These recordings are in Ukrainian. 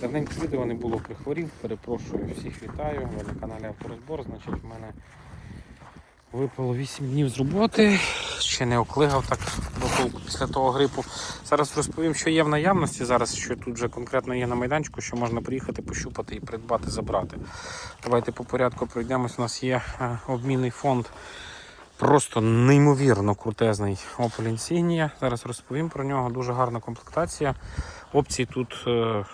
Давненько відео не було прихворів, перепрошую, всіх вітаю. Ви на каналі Авторозбор. Значить, в мене випало 8 днів з роботи. Ще не оклигав так до толку після того грипу. Зараз розповім, що є в наявності. Зараз що тут вже конкретно є на майданчику, що можна приїхати, пощупати і придбати, забрати. Давайте по порядку пройдемось. У нас є е, обмінний фонд. Просто неймовірно крутезний Opel Insignia. Зараз розповім про нього. Дуже гарна комплектація. Опції тут е,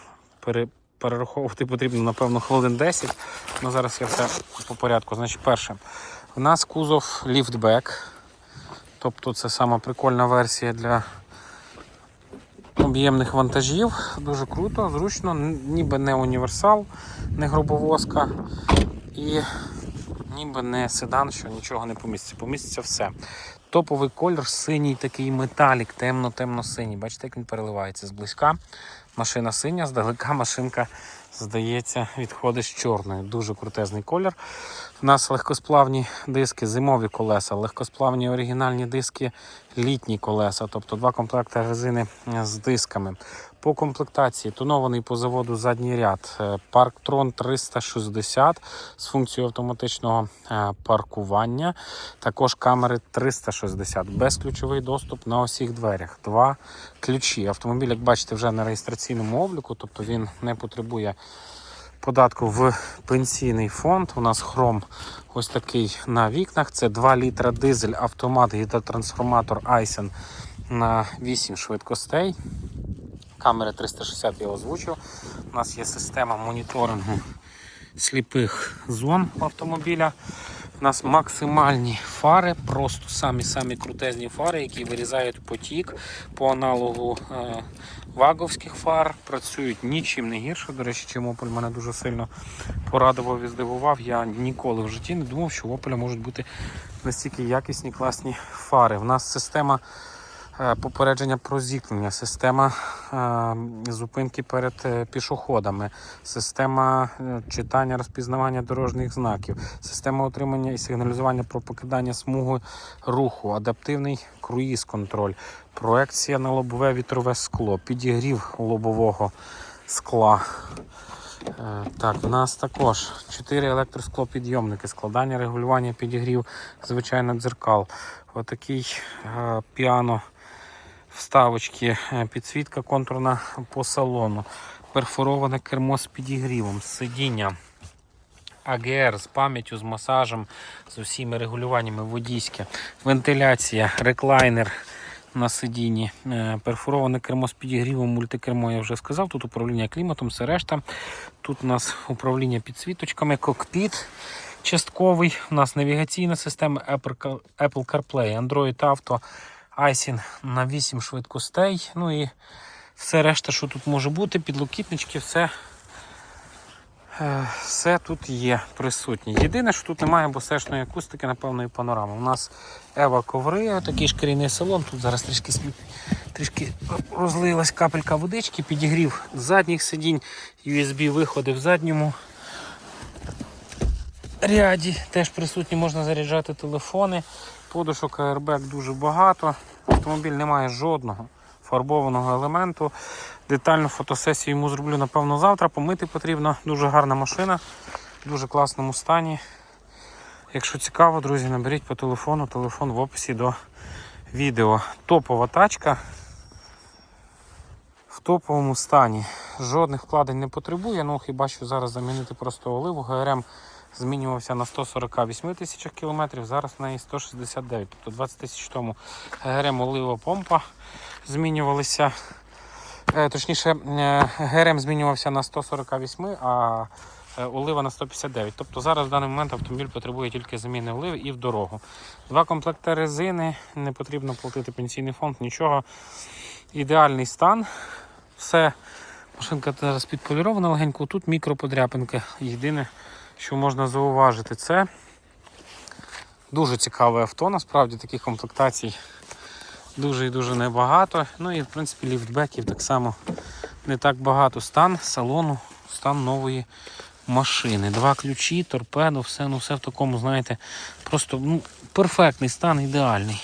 пере, перераховувати потрібно, напевно, хвилин 10. Ну, зараз я все по порядку. Значить, перше, у нас кузов ліфтбек. Тобто це сама прикольна версія для об'ємних вантажів. Дуже круто, зручно, ніби не універсал, не грубовозка. І ніби не седан, що нічого не поміститься. Поміститься все. Топовий колір, синій такий металік, темно-темно-синій. Бачите, як він переливається зблизька. Машина синя, здалека машинка, здається, відходить з чорної. Дуже крутезний колір. У нас легкосплавні диски, зимові колеса, легкосплавні оригінальні диски, літні колеса, тобто два комплекти резини з дисками. По комплектації тонований по заводу задній ряд е, Парктрон 360 з функцією автоматичного е, паркування. Також камери 360, безключовий доступ на усіх дверях. Два ключі. Автомобіль, як бачите, вже на реєстраційному обліку, тобто він не потребує податку в пенсійний фонд. У нас хром ось такий на вікнах. Це 2 літра дизель, автомат, гідротрансформатор Айсен на 8 швидкостей. Камери 360 я озвучив. У нас є система моніторингу сліпих зон автомобіля. У нас максимальні фари, просто самі-самі крутезні фари, які вирізають потік по аналогу е, ваговських фар. Працюють нічим не гірше. До речі, чим Opel мене дуже сильно порадував і здивував. Я ніколи в житті не думав, що в Opel можуть бути настільки якісні, класні фари. У нас система попередження про зіткнення, система е, зупинки перед е, пішоходами, система е, читання розпізнавання дорожніх знаків, система отримання і сигналізування про покидання смуги руху, адаптивний круїз-контроль, проекція на лобове вітрове скло, підігрів лобового скла. Е, Так, в нас також 4 електросклопідйомники, складання, регулювання підігрів, звичайно, дзеркал. Отакий е, піано вставочки, е, підсвітка контурна по салону, перфороване кермо з підігрівом, сидіння. АГР з пам'яттю, з масажем, з усіма регулюваннями водійське, вентиляція, реклайнер на сидінні, е, перфороване кермо з підігрівом, мультикермо, я вже сказав. Тут управління кліматом, все решта. Тут у нас управління підсвіточками, кокпіт частковий. У нас навігаційна система Apple Apple CarPlay, Android Auto, iSyn на 8 швидкостей. Ну і все решта, що тут може бути, підлокітнички, все Е, Все тут є присутнє. Єдине, що тут немає босешної акустики, напевно, і панорами. У нас Ева коври, такий шкіряний салон. Тут зараз трішки трішки розлилась капелька водички, підігрів задніх сидінь, USB-виходи в задньому ряді. Теж присутні, можна заряджати телефони. Подушок airbag дуже багато. Автомобіль не має жодного фарбованого елементу. Детальну фотосесію йому зроблю, напевно, завтра. Помити потрібно. Дуже гарна машина, в дуже класному стані. Якщо цікаво, друзі, наберіть по телефону, телефон в описі до відео. Топова тачка в топовому стані. Жодних вкладень не потребує, ну хіба що зараз замінити просто оливу. ГРМ змінювався на 148 тисячах кілометрів, зараз на неї 169. Тобто 20 тисяч тому ГРМ олива помпа змінювалися. Е, Точніше, е, ГРМ змінювався на 148, а е, олива на 159. Тобто зараз в даний момент автомобіль потребує тільки заміни оливи і в дорогу. Два комплекти резини, не потрібно платити пенсійний фонд, нічого. Ідеальний стан. Все, машинка зараз підполірована легенько. Тут мікроподряпинки. Єдине, що можна зауважити, це дуже цікаве авто, насправді таких комплектацій дуже і дуже небагато. Ну і в принципі ліфтбеків так само не так багато. Стан салону, стан нової машини. Два ключі, торпедо, все, ну все в такому, знаєте, просто ну, перфектний стан, ідеальний.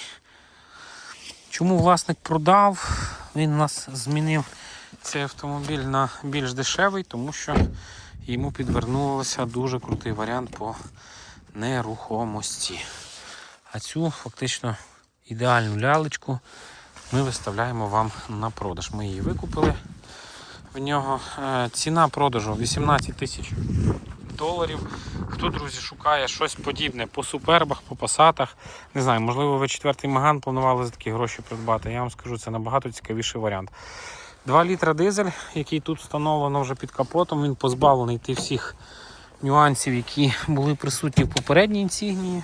Чому власник продав? Він у нас змінив цей автомобіль на більш дешевий, тому що йому підвернувся дуже крутий варіант по нерухомості. А цю фактично ідеальну лялечку ми виставляємо вам на продаж. Ми її викупили в нього. Е, Ціна продажу 18 тисяч доларів. Хто, друзі, шукає щось подібне по супербах, по пасатах. Не знаю, можливо, ви четвертий маган планували за такі гроші придбати. Я вам скажу, це набагато цікавіший варіант. 2 літра дизель, який тут встановлено вже під капотом, він позбавлений тих всіх нюансів, які були присутні в попередній інсігнії.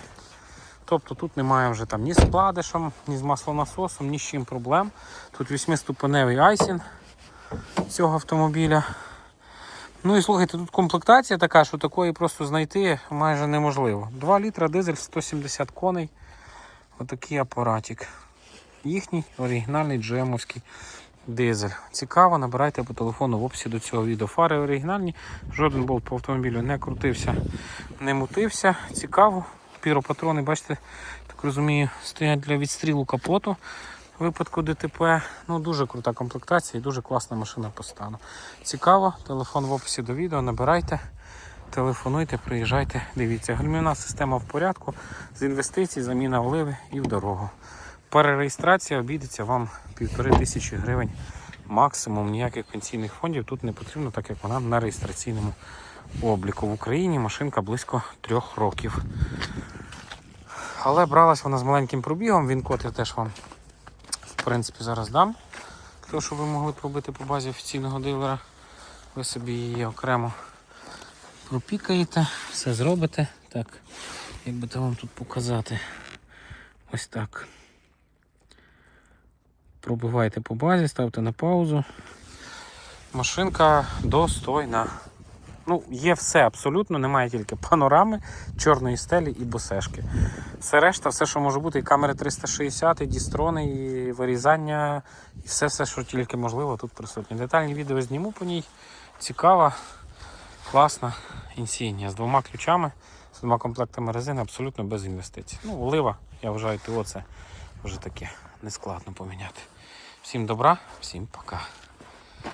Тобто тут немає вже там ні з вкладишем, ні з маслонасосом, ні з чим проблем. Тут 8-ступеневий айсін цього автомобіля. Ну і слухайте, тут комплектація така, що такої просто знайти майже неможливо. 2 літра дизель 170 коней. Отакий апаратик. Їхній оригінальний джемовський дизель. Цікаво, набирайте по телефону в описі до цього відео. Фари оригінальні, жоден болт по автомобілю не крутився, не мутився. Цікаво. Піропатрони, бачите, так розумію, стоять для відстрілу капоту в випадку ДТП. Ну, дуже крута комплектація і дуже класна машина по стану. Цікаво, телефон в описі до відео, набирайте, телефонуйте, приїжджайте, дивіться. Гальмівна система в порядку, з інвестицій, заміна оливи і в дорогу. Перереєстрація обійдеться вам півтори тисячі гривень максимум. Ніяких пенсійних фондів тут не потрібно, так як вона на реєстраційному обліку. В Україні машинка близько трьох років. Але бралась вона з маленьким пробігом, він код я теж вам в принципі зараз дам. Того, щоб ви могли пробити по базі офіційного дилера. Ви собі її окремо пропікаєте, все зробите. Так, як би то вам тут показати. Ось так. Пробивайте по базі, ставте на паузу. Машинка достойна. Ну, є все абсолютно, немає тільки панорами, чорної стелі і босешки. Все решта, все, що може бути, і камери 360, і дістрони, і вирізання, і все, все, що тільки можливо, тут присутнє. Детальні відео зніму по ній. Цікава, класна інсігнія з двома ключами, з двома комплектами резини, абсолютно без інвестицій. Ну, олива, я вважаю, ТО це вже таке нескладно поміняти. Всім добра, всім пока.